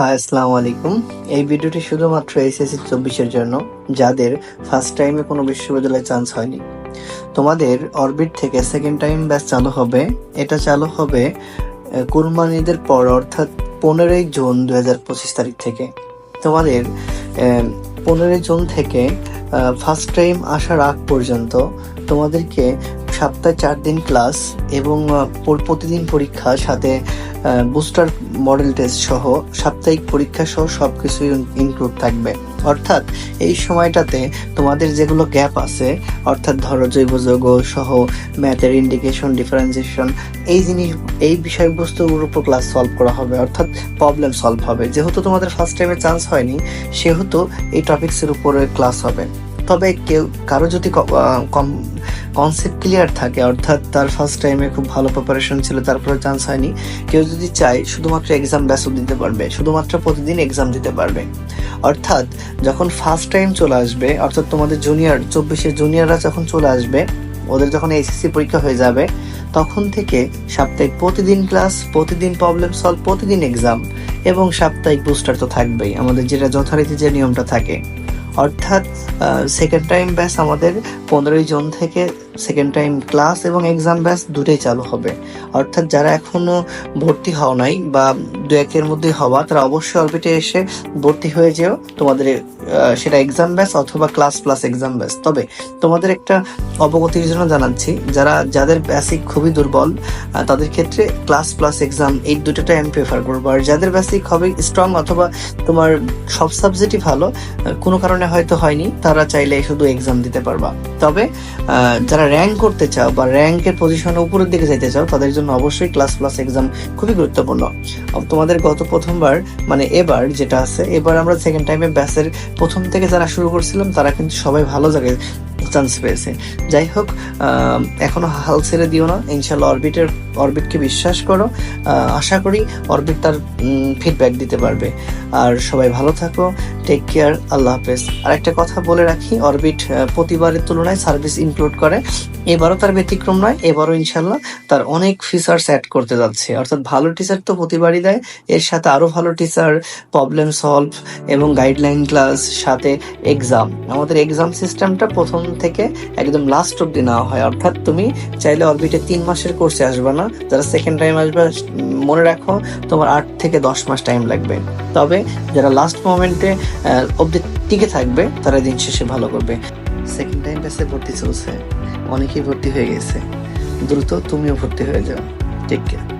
High, আসসালামু আলাইকুম। এই ভিডিওটি শুধুমাত্র এসএসসি চব্বিশের জন্য, যাদের ফার্স্ট টাইমে কোনো বিশ্ববিদ্যালয়ে চান্স হয়নি। তোমাদের অরবিট থেকে সেকেন্ড টাইম ব্যাচ চালু হবে। এটা চালু হবে কুরবানিদের পর, অর্থাৎ পনেরোই জুন দু হাজার পঁচিশ তারিখ থেকে। তোমাদের পনেরোই জুন থেকে ফার্স্ট টাইম আসার আগ পর্যন্ত তোমাদেরকে সপ্তাহে চার দিন ক্লাস এবং প্রতিদিন পরীক্ষা সাথে বুস্টার মডেল টেস্ট সহ সাপ্তাহিক পরীক্ষা সহ সবকিছু ইনক্লুড থাকবে। অর্থাৎ এই সময়টাতে তোমাদের যেগুলো গ্যাপ আছে, অর্থাৎ ধরো জৈব যৌগ সহ ম্যাথের ইন্ডিকেশন ডিফারেন্সিয়েশন এই জিনিস, এই বিষয়বস্তুগুলোর উপর ক্লাস সলভ করা হবে। অর্থাৎ প্রবলেম সলভ হবে। যেহেতু তোমাদের ফার্স্ট টাইমে চান্স হয়নি, সেহেতু এই টপিক্সের উপরে ক্লাস হবে। তবে কেউ, কারও যদি কনসেপ্ট ক্লিয়ার থাকে, অর্থাৎ তার ফার্স্ট টাইমে খুব ভালো প্রিপারেশন ছিল, তারপরে চান্স হয়নি। কেউ যদি চায়, শুধুমাত্র এক্সাম ব্যাসও দিতে পারবে, শুধুমাত্র প্রতিদিন এক্সাম দিতে পারবে। অর্থাৎ যখন ফার্স্ট টাইম চলে আসবে, অর্থাৎ তোমাদের জুনিয়র চব্বিশের জুনিয়ররা যখন চলে আসবে, ওদের যখন এসএসসি পরীক্ষা হয়ে যাবে, তখন থেকে সাপ্তাহিক প্রতিদিন ক্লাস প্রতিদিন প্রবলেম সলভ প্রতিদিন এক্সাম এবং সাপ্তাহিক বুস্টার তো থাকবেই। আমাদের যেটা যথারীতি যে নিয়মটা থাকে। অর্থাৎ সেকেন্ড টাইম ব্যাস আমাদের পনেরোই জুন থেকে সেকেন্ড টাইম ক্লাস এবং এক্সাম ব্যাস দুটোই চালু হবে। অর্থাৎ যারা এখনও ভর্তি হওয়া নাই বা দু একের মধ্যে হওয়া, তারা অবশ্যই অরবিটে এসে ভর্তি হয়ে যেও তোমাদের সেটা এক্সাম ব্যাস অথবা ক্লাস প্লাস এক্সাম ব্যাস তবে তোমাদের একটা অবগতির জন্য জানাচ্ছি, যারা, যাদের বেসিক খুবই দুর্বল তাদের ক্ষেত্রে ক্লাস প্লাস এক্সাম এই দুটোটাই আমি প্রেফার করব। আর যাদের বেসিক হবে স্ট্রং অথবা তোমার সব সাবজেক্টই ভালো কোনো কারণে হয়তো হয়নি, তারা চাইলে শুধু এক্সাম দিতে পারবা। তবে যারা র্যাঙ্ক করতে চাও বা র্যাঙ্কের পজিশনে উপরের দিকে যেতে চাও, তাদের জন্য অবশ্যই ক্লাস প্লাস এক্সাম খুবই গুরুত্বপূর্ণ। তোমাদের গত প্রথমবার মানে এবার যেটা আছে, এবার আমরা সেকেন্ড টাইমে ব্যাসের প্রথম থেকে যারা শুরু করছিলাম, তারা কিন্তু সবাই ভালো জায়গায় চান্স পেয়েছে। যাই হোক আহ, এখনও হাল ছেড়ে দিও না। ইনশাল্লাহ অরবিটের অরবিটকে বিশ্বাস করো। আশা করি অরবিট তার ফিডব্যাক দিতে পারবে। আর সবাই ভালো থাকো। টেক কেয়ার আল্লাহ হাফেজ। আর একটা কথা বলে রাখি অরবিট প্রতিবারের তুলনায় সার্ভিস ইনক্লুড করে। এবারও তার ব্যতিক্রম নয়, এবারও ইনশাল্লাহ তার অনেক ফিচার্স অ্যাড করতে যাচ্ছে। অর্থাৎ ভালো টিচার তো প্রতিবারই দেয়, এর সাথে আরও ভালো টিচার প্রবলেম সলভ এবং গাইডলাইন ক্লাস সাথে এক্সাম আমাদের এক্সাম সিস্টেমটা প্রথম থেকে একদম লাস্ট অব্দি নেওয়া হয়। অর্থাৎ তুমি চাইলে অরবিটে তিন মাসের কোর্সে আসবে না, যারা সেকেন্ড টাইম আসবে, মনে রাখো তোমার আট থেকে দশ মাস টাইম লাগবে। তবে যারা লাস্ট মোমেন্টে অব্দি টিকে থাকবে, তারা দিন শেষে ভালো করবে। সেকেন্ড টাইম ব্যাসে ভর্তি চলছে। অনেকেই ভর্তি হয়ে গেছে। দ্রুত তুমিও ভর্তি হয়ে যাও। Take care